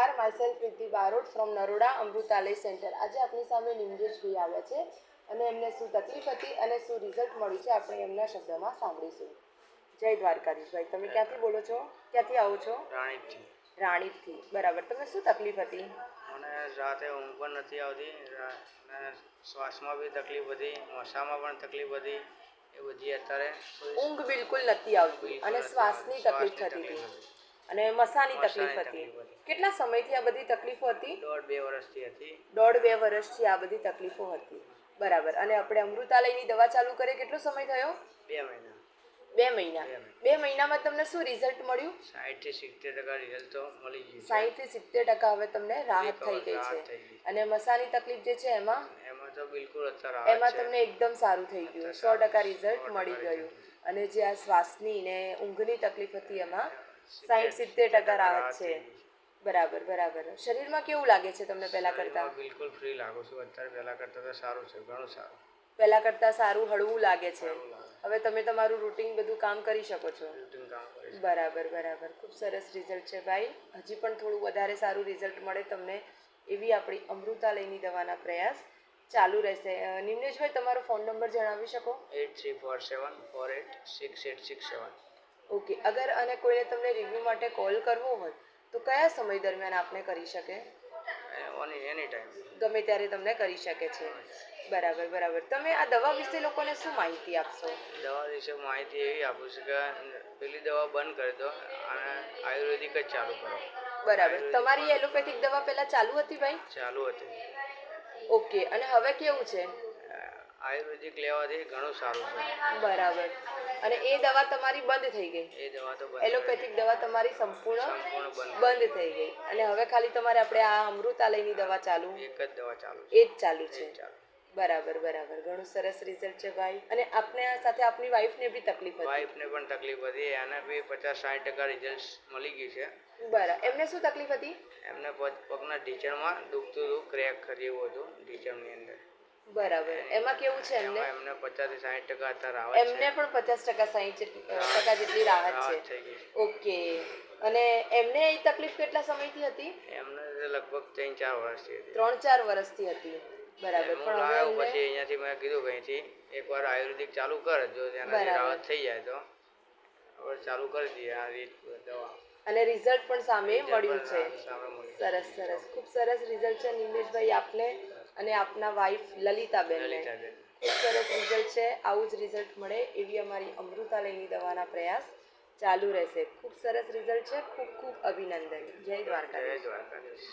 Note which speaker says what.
Speaker 1: નમસ્કાર my Preeti Barot from Naroda Amrutalay centre આજે આપણી સામે નિમજેશભાઈ આવ્યા છે અને એમને શું તકલીફ હતી અને શું રિઝલ્ટ મળ્યું છે આપણે એમના શબ્દમાં સાંભળીશું. જય દ્વારકાધીશભાઈ તમે ક્યાંથી બોલો છો? ક્યાંથી આવો છો?
Speaker 2: રાણીપથી.
Speaker 1: રાણીપથી. બરાબર. તમને શું તકલીફ હતી?
Speaker 2: મને રાતે ઊંઘ પણ નથી આવતી અને શ્વાસમાં બી તકલીફ હતી મસામાં પણ તકલીફ હતી એ બધી અત્યારે
Speaker 1: ઊંઘ બિલકુલ નથી આવતી અને શ્વાસની તકલીફ થતી હતી. અને મસાની તકલીફ હતી. કેટલા સમયથી આ બધી તકલીફો હતી?
Speaker 2: દોઢ બે વર્ષથી હતી.
Speaker 1: દોઢ બે વર્ષથી આ બધી તકલીફો હતી. બરાબર. અને આપણે અમૃતાલયની દવા ચાલુ કરે કેટલો સમય થયો?
Speaker 2: બે મહિના.
Speaker 1: બે મહિના.
Speaker 2: બે
Speaker 1: મહિનામાં તમને શું રિઝલ્ટ મળ્યું?
Speaker 2: સાઠથી સિત્તેર ટકા રિઝલ્ટ તો મળી ગયું. છે.
Speaker 1: થી સિત્તેર ટકા હવે તમને રાહત થઈ ગઈ છે. અને મસાની તકલીફ જે છે એમાં?
Speaker 2: એમાં તો બિલકુલ અત્યારે
Speaker 1: એમાં તમને એકદમ સારું થઈ ગયું. સો ટકા રિઝલ્ટ મળી ગયું. અને જે આ શ્વાસની ને ઊંઘની તકલીફ હતી એમાં સાહીઠ સિત્તેર ટકા રાહત છે. બરાબર બરાબર. શરીરમાં કેવું લાગે છે તમને પહેલા કરતા?
Speaker 2: બિલકુલ ફ્રી લાગુ છું. અત્યારે પહેલાં કરતાં તો સારું છે ઘણું સારું.
Speaker 1: પહેલા કરતા સારું હળવું લાગે છે. હવે તમે તમારું રૂટીન બધું કામ કરી શકો છો. બરાબર બરાબર. ખૂબ સરસ રિઝલ્ટ છે ભાઈ. હજી પણ થોડું વધારે સારું રિઝલ્ટ મળે તમને એવી આપણી અમૃતાલયની દવાના પ્રયાસ ચાલુ રહેશે. નિમ્નેશભાઈ તમારો ફોન નંબર જણાવી શકો?
Speaker 2: Eight three four seven four eight six eight six seven.
Speaker 1: Okay અગર અને કોઈને તમને રિવ્યૂ માટે કોલ કરવો હોય તો કયા સમય દરમિયાન આપને કરી શકે?
Speaker 2: ઓન એની ટાઈમ
Speaker 1: ગમે ત્યારે તમને કરી શકે છે. બરાબર બરાબર. તમે આ દવા વિશે લોકોને શું માહિતી આપશો?
Speaker 2: દવા વિશે માહિતી એવી આપું છું કે પેલી દવા બંધ કરી દો અને આયુર્વેદિક જ ચાલુ કરો.
Speaker 1: બરાબર. તમારી એલોપેથિક દવા પહેલાં ચાલુ હતી ભાઈ?
Speaker 2: ચાલુ હતી.
Speaker 1: ઓકે અને હવે કેવું છે?
Speaker 2: આયુર્વેદિક લેવાથી ઘણું સારું છે.
Speaker 1: બરાબર. અને એ દવા તમારી બંધ થઈ ગઈ.
Speaker 2: એ દવા તો
Speaker 1: એલોપેથિક દવા તમારી સંપૂર્ણ
Speaker 2: બંધ
Speaker 1: થઈ ગઈ. અને હવે ખાલી તમારે આપણે આ અમૃતાલયની દવા ચાલુ.
Speaker 2: એક જ દવા ચાલુ
Speaker 1: એ જ ચાલુ છે. બરાબર બરાબર. ઘણું સરસ રિઝલ્ટ છે ભાઈ. અને આપને આ સાથે આપની વાઈફને બી તકલીફ હતી?
Speaker 2: વાઈફને પણ તકલીફ હતી. એને બી પચાસ સાઠ ટકા રિઝલ્ટ મળી ગયું છે.
Speaker 1: બરાબર એમને શું તકલીફ હતી?
Speaker 2: એમને પગ પગના ઢીચણમાં દુખતું હતું ક્રેક જેવું હતું ઢીચણની અંદર.
Speaker 1: બરાબર. એમાં કેવું છે એમને?
Speaker 2: એમને 50 થી 60 ટકા અત્યારે આવે છે.
Speaker 1: એમને પણ પચાસ ટકા સાહીઠ ટકા જેટલી રાહત
Speaker 2: રાહત
Speaker 1: છે. ઓકે. અને એમને એ તકલીફ કેટલા સમયથી હતી?
Speaker 2: એમને લગભગ ત્રણ ચાર વર્ષથી હતી.
Speaker 1: ત્રણ ચાર વર્ષથી હતી. બરાબર. પણ હવે
Speaker 2: પછી અહીંયાથી મેં કીધું કે અહીંથી એકવાર આયુર્વેદિક ચાલુ કર જો તેનાથી રાહત થઈ જાય તો. હવે ચાલુ કરી દઈએ આ રીત દવા.
Speaker 1: અને રિઝલ્ટ પણ સામે મળ્યું છે. સરસ સરસ. ખૂબ સરસ રિઝલ્ટ છે નિમેશભાઈ આપને. અને આપના વાઈફ લલિતાબેનને.
Speaker 2: લલિતાબેન.
Speaker 1: ખૂબ સરસ રિઝલ્ટ છે. આવું જ રિઝલ્ટ મળે એવી અમારી અમૃતાલયની દવાના પ્રયાસ ચાલુ રહેશે. ખૂબ સરસ રિઝલ્ટ છે. ખૂબ ખૂબ અભિનંદન. જય દ્વારકા
Speaker 2: જય દ્વારકાધીશ.